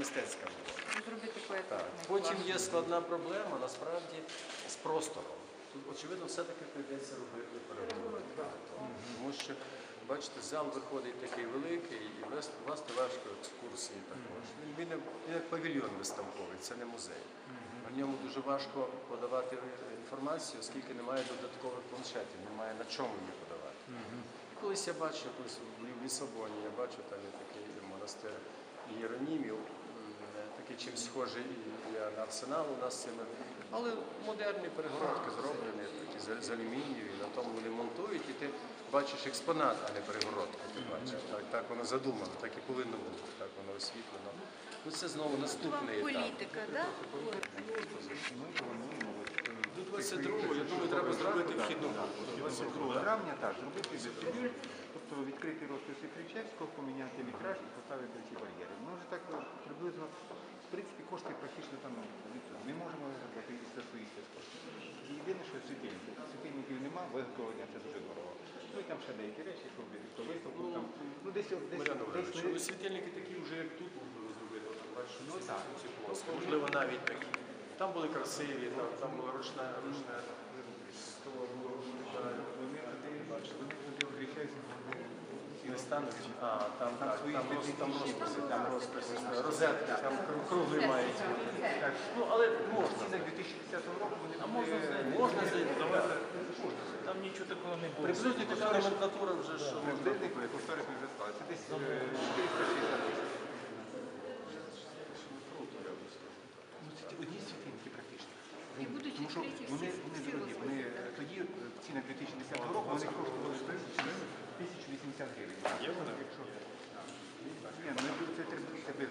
мистецька робота. Зробити поетичний. Потім є складна проблема насправді з простором. Тут, очевидно, все-таки прийдеться робити перегородку. Тому що, бачите, зал виходить такий великий, і власне важко екскурсії також. Він, як- павільйон виставковий, це не музей. В ньому дуже важко подавати інформацію, оскільки немає додаткових планшетів, немає на чому її подавати. Колись я бачив, колись в Лісабоні, я бачу там є такий монастир Єронімів, м, такий чимось схожий і є на арсенал у нас цими. Але модерні перегородки зроблені, такі з, з алюмінію, і на тому вони монтують, і ти бачиш експонат, а не перегородку. Ти бачиш. Так, так воно задумано, так і повинно бути, так воно освітлено. Ну це знову наступний етап. Політика, так? До 22-го, я думаю, треба зробити вхідну. 22 травня так, зробити вестибюль, тобто відкрити розписи Кричевського, поміняти вітраж і поставити ці бар'єри. Ми вже так е, приблизно, в принципі, кошти практично там відсутні. Ми можемо заплатити за свої кошти. Єдине, що світильники. Світильників нема, виготовлення це дуже дорого. Ну і там ще деякі речі, якщо робити то виставку, там, ну десь, десь, Мар'яна десь, десь, ви світильники такі вже як тут можливо зробити. От, бачиш, Ну, ці- так. ці плоскі. Можливо, навіть такі. Там були красиві, там, там була ручна, ручна. скло було. вони. Не стануть? А, там, Там так, там, роз, там розписи, там розписи, розетки, там кру- круги мають. Так, Ну, але в можна. цінах 2010 року вони А можна зайти? Можна зайти. Там нічого такого не було. Приблизно така номенклатура вже, що можна. Приблизно, як кошторис ми вже. Це десь е, 460 тисяч. Ну, це ті- Одні світильники практично. І будуть Тому що відкриті вони, всі, вони всі дорогі. Вони е, тоді е, в 2010 року вони коштували 1080 гривень. Є вона? Ні, ми тут це треба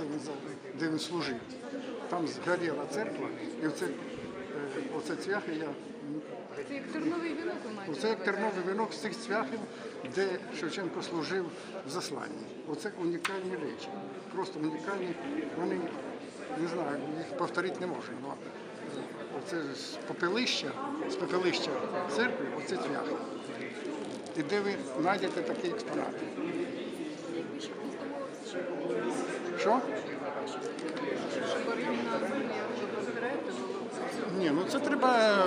де він, де він служив. Там згоріла церква, і оце, е, оце цвяхи я Це як терновий вінок ви маєте? Оце як терновий вінок з цих цвяхів, де Шевченко служив в засланні. Оце унікальні речі. Просто унікальні. Вони не знаю, їх повторити не можна. Но оце з попелища, з попелища церкви, оце цвяхи. І де ви знайдете такі експонати? Якби ще не здавалося, що Що? щоб оригінал був, якщо позбираєте, було б Ні, ну це треба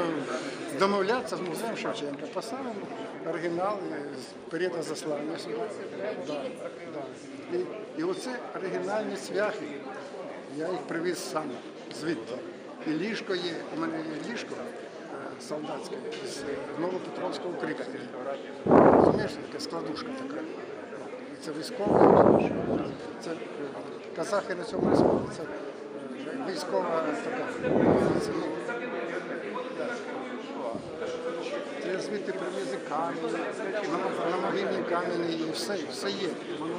домовлятися з музеєм Шевченка. Поставимо оригінал з періоду заслання сюди. Да, да. І, і оце оригінальні цвяхи. Я їх привіз сам звідти. І ліжко є, у мене є ліжко е, солдатське з Новопетровського укріплення. Розумієш, така складушка така. Це військова, Це е, казахи на цьому військові. Це е, військова така. Це, звідти привіз і камінь, на, на могильні камені і все, все є. Воно